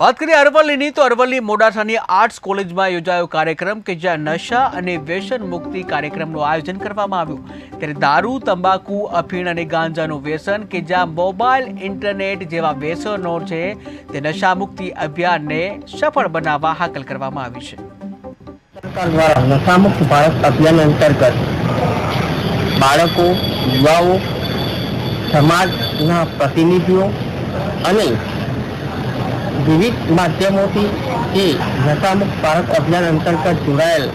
વાત કરીએ અરવલ્લીની, તો અરવલ્લી મોડાસાની આર્ટ્સ કોલેજમાં યોજાયો કાર્યક્રમ કે જ્યાં નશા અને વ્યસન મુક્તિ કાર્યક્રમનું આયોજન કરવામાં આવ્યું. ત્યારે દારૂ, તંબાકુ, અફીણ અને ગાંજાનું વ્યસન કે જ્યાં મોબાઈલ, ઇન્ટરનેટ જેવા વ્યસનો છે તે નશા મુક્તિ અભિયાનને સફળ બનાવવા હાકલ કરવામાં આવી છે. સરકાર દ્વારા નશામુક્ત ભારત અભિયાન અંતર્ગત બાળકો, યુવાઓ, સમાજના પ્રતિનિધિઓ અને વિવિધ માધ્યમોથી એ નશામુક્ત ભારત અભિયાન અંતર્ગત જોડાયેલ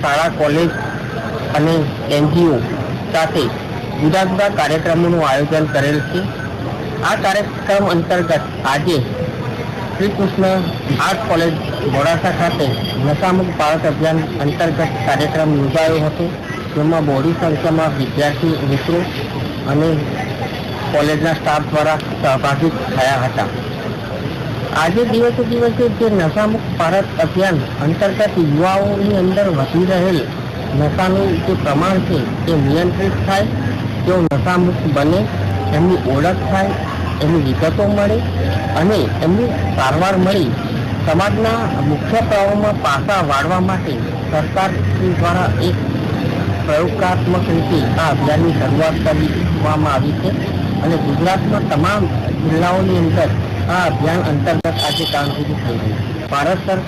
શાળા, કોલેજ અને એનજીઓ સાથે જુદા જુદા કાર્યક્રમોનું આયોજન કરેલ છે. આ કાર્યક્રમ અંતર્ગત આજે શ્રી કૃષ્ણ આર્ટ કોલેજ મોડાસા ખાતે નશામુક્ત ભારત અભિયાન અંતર્ગત કાર્યક્રમ યોજાયો હતો, જેમાં બહોળી સંખ્યામાં વિદ્યાર્થી, મિત્રો અને કોલેજના સ્ટાફ દ્વારા સહભાગી થયા હતા. આજે દિવસે દિવસે જે નશામુક્ત ભારત અભિયાન અંતર્ગત યુવાઓની અંદર વધી રહેલ નશાનું જે પ્રમાણ છે તે નિયંત્રિત થાય, તેઓ નશામુક્ત બને, એમની ઓળખ થાય એમની વિગતો મળે અને એમની સારવાર મળી. સમાજના મુખ્ય પ્રવાહમાં પાસા વાળવા માટે સરકાર દ્વારા એક પ્રયોગાત્મક રીતે આ અભિયાનની શરૂઆત કરવામાં આવી છે અને ગુજરાતમાં તમામ જિલ્લાઓની અંદર આ અભિયાન અંતર્ગત આજે કામગીરી થઈ રહી છે. ભારત સરકાર